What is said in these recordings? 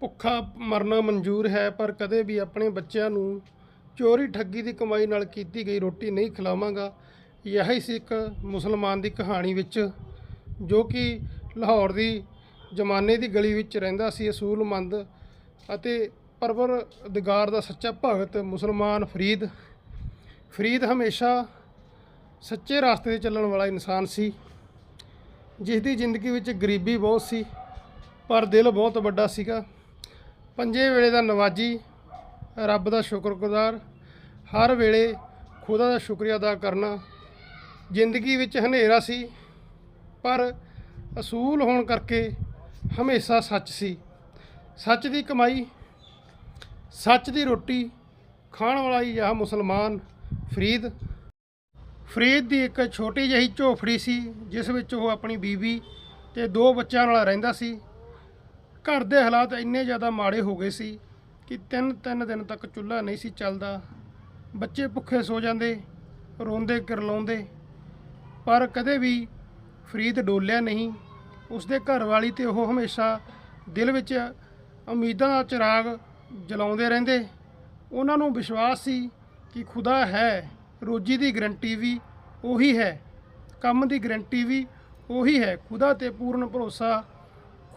ਭੁੱਖਾ ਮਰਨਾ ਮਨਜ਼ੂਰ ਹੈ, ਪਰ ਕਦੇ ਵੀ ਆਪਣੇ ਬੱਚਿਆਂ ਨੂੰ ਚੋਰੀ ਠੱਗੀ ਦੀ ਕਮਾਈ ਨਾਲ ਕੀਤੀ ਗਈ ਰੋਟੀ ਨਹੀਂ ਖਿਲਾਵਾਂਗਾ। ਇਹ ਹੀ ਸੀ ਇੱਕ ਮੁਸਲਮਾਨ ਦੀ ਕਹਾਣੀ ਵਿੱਚ, ਜੋ ਕਿ ਲਾਹੌਰ ਦੀ ਜਮਾਨੇ ਦੀ ਗਲੀ ਵਿੱਚ ਰਹਿੰਦਾ ਸੀ, ਅਸੂਲਮੰਦ ਅਤੇ ਪਰਵਰ ਪਰਵਰਦਿਗਾਰ ਦਾ ਸੱਚਾ ਭਗਤ ਮੁਸਲਮਾਨ ਫਰੀਦ। ਫਰੀਦ ਹਮੇਸ਼ਾ ਸੱਚੇ ਰਸਤੇ ਤੇ ਚੱਲਣ ਵਾਲਾ ਇਨਸਾਨ ਸੀ ਜਿਸ ਦੀ ਜ਼ਿੰਦਗੀ ਵਿੱਚ ਗਰੀਬੀ ਬਹੁਤ ਸੀ, ਪਰ ਦਿਲ ਬਹੁਤ ਵੱਡਾ ਸੀਗਾ। ਪੰਜੇ ਵੇਲੇ ਦਾ ਨਵਾਜੀ, ਰੱਬ ਦਾ ਸ਼ੁਕਰਗੁਜ਼ਾਰ, ਹਰ ਵੇਲੇ ਖੁਦਾ ਦਾ ਸ਼ੁਕਰੀਆ ਅਦਾ ਕਰਨਾ। ਜ਼ਿੰਦਗੀ ਵਿੱਚ ਹਨੇਰਾ ਸੀ, ਪਰ ਅਸੂਲ ਹੋਣ ਕਰਕੇ ਹਮੇਸ਼ਾ ਸੱਚ ਸੀ। ਸੱਚ ਦੀ ਕਮਾਈ, ਸੱਚ ਦੀ ਰੋਟੀ ਖਾਣ ਵਾਲਾ ਹੀ ਇਹ ਮੁਸਲਮਾਨ ਫਰੀਦ। ਫਰੀਦ ਦੀ ਇੱਕ ਛੋਟੀ ਜਿਹੀ ਝੋਪੜੀ ਸੀ, ਜਿਸ ਵਿੱਚ ਉਹ ਆਪਣੀ ਬੀਵੀ ਤੇ ਦੋ ਬੱਚਿਆਂ ਨਾਲ ਰਹਿੰਦਾ ਸੀ। ਘਰ ਦੇ ਹਾਲਾਤ ਇੰਨੇ ਜ਼ਿਆਦਾ ਮਾੜੇ ਹੋ ਗਏ ਸੀ ਕਿ ਤਿੰਨ ਤਿੰਨ ਦਿਨ ਤੱਕ ਚੁੱਲ੍ਹਾ ਨਹੀਂ ਸੀ ਚੱਲਦਾ। ਬੱਚੇ ਭੁੱਖੇ ਸੋ ਜਾਂਦੇ, ਰੋਂਦੇ ਕਿਰਲਾਉਂਦੇ ਪਰ ਕਦੇ ਵੀ ਫਰੀਦ ਡੋਲਿਆ ਨਹੀਂ। ਉਸਦੇ ਘਰ ਵਾਲੀ ਤੇ ਉਹ ਹਮੇਸ਼ਾ ਦਿਲ ਵਿੱਚ ਉਮੀਦਾਂ ਦਾ ਚਿਰਾਗ ਜਲਾਉਂਦੇ ਰਹਿੰਦੇ। ਉਹਨਾਂ ਨੂੰ ਵਿਸ਼ਵਾਸ ਸੀ ਕਿ ਖੁਦਾ ਹੈ, ਰੋਜੀ ਦੀ ਗਰੰਟੀ ਵੀ ਉਹੀ ਹੈ, ਕੰਮ ਦੀ ਗਰੰਟੀ ਵੀ ਉਹੀ ਹੈ। ਖੁਦਾ ਤੇ ਪੂਰਨ ਭਰੋਸਾ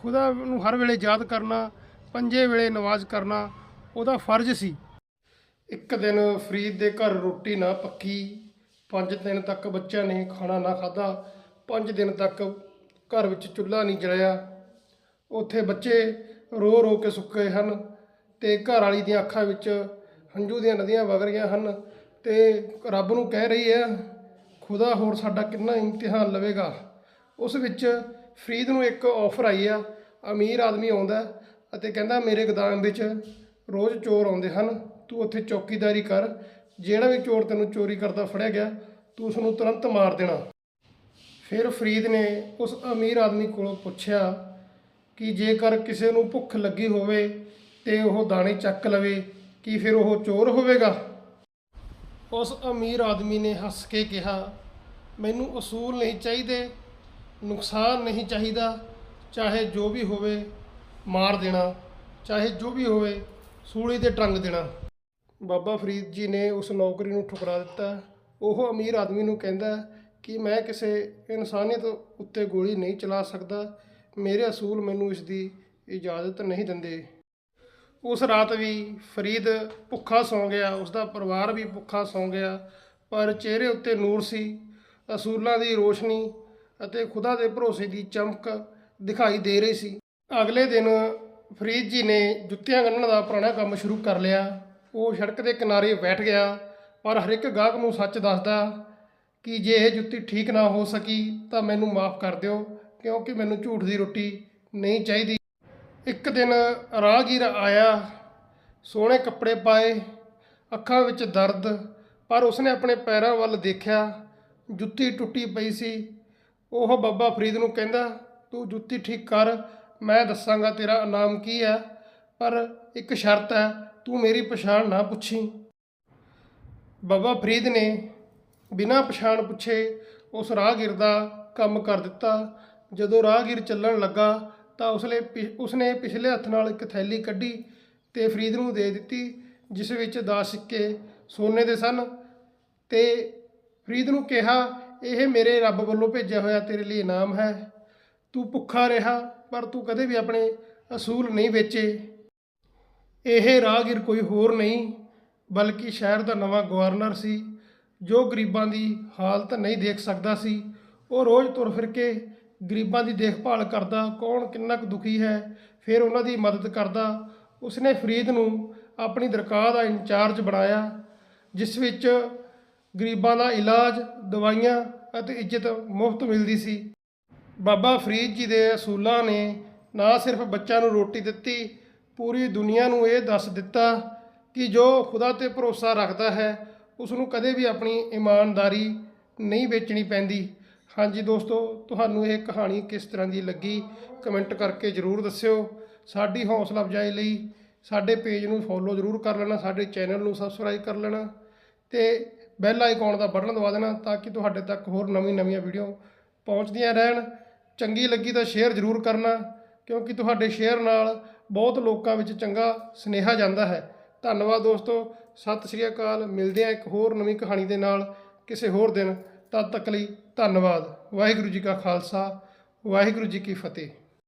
ਖੁਦਾ ਨੂੰ ਹਰ ਵੇਲੇ ਯਾਦ ਕਰਨਾ, ਪੰਜੇ ਵੇਲੇ ਨਵਾਜ਼ ਕਰਨਾ, ਉਹਦਾ ਫਰਜ਼ ਸੀ। ਇੱਕ ਦਿਨ ਫਰੀਦ ਦੇ ਘਰ ਰੋਟੀ ਨਾ ਪੱਕੀ, ਪੰਜ ਦਿਨ ਤੱਕ ਬੱਚਿਆਂ ਨੇ ਖਾਣਾ ਨਾ ਖਾਧਾ, ਪੰਜ ਦਿਨ ਤੱਕ ਘਰ ਵਿੱਚ ਚੁੱਲ੍ਹਾ ਨਹੀਂ ਜਲਿਆ ਉੱਥੇ ਬੱਚੇ ਰੋ ਰੋ ਕੇ ਸੁੱਕੇ ਹਨ ਤੇ ਘਰ ਵਾਲੀ ਦੀਆਂ ਅੱਖਾਂ ਵਿੱਚ ਹੰਝੂ ਦੀਆਂ ਨਦੀਆਂ ਵਗ ਰਹੀਆਂ ਹਨ ਤੇ ਰੱਬ ਨੂੰ ਕਹਿ ਰਹੀ ਹੈ, ਖੁਦਾ ਹੋਰ ਸਾਡਾ ਕਿੰਨਾ ਇਮਤਿਹਾਨ ਲਵੇਗਾ? ਉਸ ਵਿੱਚ ਫਰੀਦ ਨੂੰ ਇੱਕ ਆਫਰ ਆਈ ਆ, ਅਮੀਰ ਆਦਮੀ ਆਉਂਦਾ ਅਤੇ ਕਹਿੰਦਾ, ਮੇਰੇ ਗੋਦਾਮ ਵਿੱਚ ਰੋਜ਼ ਚੋਰ ਆਉਂਦੇ ਹਨ, ਤੂੰ ਉੱਥੇ ਚੌਕੀਦਾਰੀ ਕਰ, ਜਿਹੜਾ ਵੀ ਚੋਰ ਤੈਨੂੰ ਚੋਰੀ ਕਰਦਾ ਫੜਿਆ ਗਿਆ, ਤੂੰ ਉਸ ਨੂੰ ਤੁਰੰਤ ਮਾਰ ਦੇਣਾ। ਫਿਰ ਫਰੀਦ ਨੇ ਉਸ ਅਮੀਰ ਆਦਮੀ ਕੋਲੋਂ ਪੁੱਛਿਆ ਕਿ ਜੇਕਰ ਕਿਸੇ ਨੂੰ ਭੁੱਖ ਲੱਗੀ ਹੋਵੇ ਤੇ ਉਹ ਦਾਣੇ ਚੱਕ ਲਵੇ, ਕੀ ਫਿਰ ਉਹ ਚੋਰ ਹੋਵੇਗਾ? ਉਸ ਅਮੀਰ ਆਦਮੀ ਨੇ ਹੱਸ ਕੇ ਕਿਹਾ, ਮੈਨੂੰ ਅਸੂਲ ਨਹੀਂ ਚਾਹੀਦੇ ਨੁਕਸਾਨ ਨਹੀਂ ਚਾਹੀਦਾ, ਚਾਹੇ ਜੋ ਵੀ ਹੋਵੇ ਮਾਰ ਦੇਣਾ, ਚਾਹੇ ਜੋ ਵੀ ਹੋਵੇ ਸੂਲੀ ਤੇ ਟੰਗ ਦੇਣਾ। ਬਾਬਾ ਫਰੀਦ ਜੀ ਨੇ ਉਸ ਨੌਕਰੀ ਨੂੰ ਠੁਕਰਾ ਦਿੱਤਾ। ਉਹ ਅਮੀਰ ਆਦਮੀ ਨੂੰ ਕਹਿੰਦਾ ਕਿ ਮੈਂ ਕਿਸੇ ਇਨਸਾਨੀਅਤ ਉੱਤੇ ਗੋਲੀ ਨਹੀਂ ਚਲਾ ਸਕਦਾ। ਮੇਰੇ ਅਸੂਲ ਮੈਨੂੰ ਇਸ ਦੀ ਇਜਾਜ਼ਤ ਨਹੀਂ ਦਿੰਦੇ। ਉਸ ਰਾਤ ਵੀ ਫਰੀਦ ਭੁੱਖਾ ਸੌਂ ਗਿਆ। ਉਸ ਦਾ ਪਰਿਵਾਰ ਵੀ ਭੁੱਖਾ ਸੌਂ ਗਿਆ। ਪਰ ਚਿਹਰੇ ਉੱਤੇ ਨੂਰ ਸੀ। ਅਸੂਲਾਂ ਦੀ ਰੋਸ਼ਨੀ ਅਤੇ ਖੁਦਾ ਦੇ ਭਰੋਸੇ ਦੀ ਚਮਕ ਦਿਖਾਈ ਦੇ ਰਹੀ ਸੀ। ਅਗਲੇ ਦਿਨ ਫਰੀਦ ਜੀ ਨੇ ਜੁੱਤੀਆਂ ਗੰਢਣ ਦਾ ਪੁਰਾਣਾ ਕੰਮ ਸ਼ੁਰੂ ਕਰ ਲਿਆ। ਉਹ ਸੜਕ ਦੇ ਕਿਨਾਰੇ ਬੈਠ ਗਿਆ, ਪਰ ਹਰ ਇੱਕ ਗਾਹਕ ਨੂੰ ਸੱਚ ਦੱਸਦਾ ਕਿ ਜੇ ਇਹ ਜੁੱਤੀ ਠੀਕ ਨਾ ਹੋ ਸਕੀ ਤਾਂ ਮੈਨੂੰ ਮਾਫ ਕਰ ਦਿਓ, ਕਿਉਂਕਿ ਮੈਨੂੰ ਝੂਠ ਦੀ ਰੋਟੀ ਨਹੀਂ ਚਾਹੀਦੀ। ਇੱਕ ਦਿਨ ਰਾਹਗੀਰ ਆਇਆ, ਸੋਹਣੇ ਕੱਪੜੇ ਪਾਏ, ਅੱਖਾਂ ਵਿੱਚ ਦਰਦ, ਪਰ ਉਸਨੇ ਆਪਣੇ ਪੈਰਾਂ ਵੱਲ ਦੇਖਿਆ, ਜੁੱਤੀ ਟੁੱਟੀ ਪਈ ਸੀ। ਉਹ ਬਾਬਾ ਫਰੀਦ ਨੂੰ ਕਹਿੰਦਾ, ਤੂੰ ਜੁੱਤੀ ਠੀਕ ਕਰ, ਮੈਂ ਦੱਸਾਂਗਾ ਤੇਰਾ ਇਨਾਮ ਕੀ ਹੈ, ਪਰ ਇੱਕ ਸ਼ਰਤ ਹੈ, ਤੂੰ ਮੇਰੀ ਪਛਾਣ ਨਾ ਪੁੱਛੀ। ਬਾਬਾ ਫਰੀਦ ਨੇ ਬਿਨਾਂ ਪਛਾਣ ਪੁੱਛੇ ਉਸ ਰਾਹਗੀਰ ਦਾ ਕੰਮ ਕਰ ਦਿੱਤਾ। ਜਦੋਂ ਰਾਹਗੀਰ ਚੱਲਣ ਲੱਗਾ ਤਾਂ ਉਸਲੇ ਪਿ- ਉਸਨੇ ਪਿਛਲੇ ਹੱਥ ਨਾਲ ਇੱਕ ਥੈਲੀ ਕੱਢੀ ਤੇ ਫਰੀਦ ਨੂੰ ਦੇ ਦਿੱਤੀ, ਜਿਸ ਵਿੱਚ 10 ਸਿੱਕੇ ਸੋਨੇ ਦੇ ਸਨ ਤੇ ਫਰੀਦ ਨੂੰ ਕਿਹਾ ਇਹ ਮੇਰੇ ਰੱਬ ਵੱਲੋਂ ਭੇਜਿਆ ਹੋਇਆ ਤੇਰੇ ਲਈ ਇਨਾਮ ਹੈ। ਤੂੰ ਭੁੱਖਾ ਰਿਹਾ, ਪਰ ਤੂੰ ਕਦੇ ਵੀ ਆਪਣੇ ਅਸੂਲ ਨਹੀਂ ਵੇਚੇ। ਇਹ ਰਾਹਗੀਰ ਕੋਈ ਹੋਰ ਨਹੀਂ, ਬਲਕਿ ਸ਼ਹਿਰ ਦਾ ਨਵਾਂ ਗਵਰਨਰ ਸੀ, ਜੋ ਗਰੀਬਾਂ ਦੀ ਹਾਲਤ ਨਹੀਂ ਦੇਖ ਸਕਦਾ ਸੀ। ਉਹ ਰੋਜ਼ ਤੁਰ ਫਿਰ ਕੇ ਗਰੀਬਾਂ ਦੀ ਦੇਖਭਾਲ ਕਰਦਾ, ਕੌਣ ਕਿੰਨਾ ਕੁ ਦੁਖੀ ਹੈ, ਫਿਰ ਉਹਨਾਂ ਦੀ ਮਦਦ ਕਰਦਾ। ਉਸਨੇ ਫਰੀਦ ਨੂੰ ਆਪਣੀ ਦਰਗਾਹ ਦਾ ਇੰਚਾਰਜ ਬਣਾਇਆ, ਜਿਸ ਵਿੱਚ ਗਰੀਬਾਂ ਦਾ ਇਲਾਜ, ਦਵਾਈਆਂ ਅਤੇ ਇੱਜ਼ਤ ਮੁਫਤ ਮਿਲਦੀ ਸੀ। ਬਾਬਾ ਫਰੀਦ ਜੀ ਦੇ ਅਸੂਲਾਂ ਨੇ ਨਾ ਸਿਰਫ ਬੱਚਿਆਂ ਨੂੰ ਰੋਟੀ ਦਿੱਤੀ, ਪੂਰੀ ਦੁਨੀਆ ਨੂੰ ਇਹ ਦੱਸ ਦਿੱਤਾ ਕਿ ਜੋ ਖੁਦਾ ਤੇ ਭਰੋਸਾ ਰੱਖਦਾ ਹੈ ਉਸ ਨੂੰ ਕਦੇ ਵੀ ਆਪਣੀ ਇਮਾਨਦਾਰੀ ਨਹੀਂ ਵੇਚਣੀ ਪੈਂਦੀ। ਹਾਂਜੀ ਦੋਸਤੋ, ਤੁਹਾਨੂੰ ਇਹ ਕਹਾਣੀ ਕਿਸ ਤਰ੍ਹਾਂ ਦੀ ਲੱਗੀ, ਕਮੈਂਟ ਕਰਕੇ ਜਰੂਰ ਦੱਸਿਓ। ਸਾਡੀ ਹੌਸਲਾ ਅਫਜ਼ਾਈ ਲਈ ਸਾਡੇ ਪੇਜ ਨੂੰ ਫੋਲੋ ਜਰੂਰ ਕਰ ਲੈਣਾ, ਸਾਡੇ ਚੈਨਲ ਨੂੰ ਸਬਸਕ੍ਰਾਈਬ ਕਰ ਲੈਣਾ ਤੇ ਬੈਲ ਆਈਕਨ ਦਾ ਬਟਨ ਦਬਾ ਦੇਣਾ ਤਾਂ ਕਿ ਤੁਹਾਡੇ ਤੱਕ ਹੋਰ ਨਵੀਂ ਨਵੀਆਂ ਵੀਡੀਓ ਪਹੁੰਚਦੀਆਂ ਰਹਿਣ। ਚੰਗੀ ਲੱਗੀ ਤਾਂ ਸ਼ੇਅਰ ਜ਼ਰੂਰ ਕਰਨਾ, ਕਿਉਂਕਿ ਤੁਹਾਡੇ ਸ਼ੇਅਰ ਨਾਲ ਬਹੁਤ ਲੋਕਾਂ ਵਿੱਚ ਚੰਗਾ ਸੁਨੇਹਾ ਜਾਂਦਾ ਹੈ। ਧੰਨਵਾਦ ਦੋਸਤੋ, ਸਤਿ ਸ਼੍ਰੀ ਅਕਾਲ। ਮਿਲਦੇ ਹਾਂ ਇੱਕ ਹੋਰ ਨਵੀਂ ਕਹਾਣੀ ਦੇ ਨਾਲ ਕਿਸੇ ਹੋਰ ਦਿਨ। ਤਦ ਤੱਕ ਲਈ ਧੰਨਵਾਦ। ਵਾਹਿਗੁਰੂ ਜੀ ਕਾ ਖਾਲਸਾ, ਵਾਹਿਗੁਰੂ ਜੀ ਕੀ ਫਤਿਹ।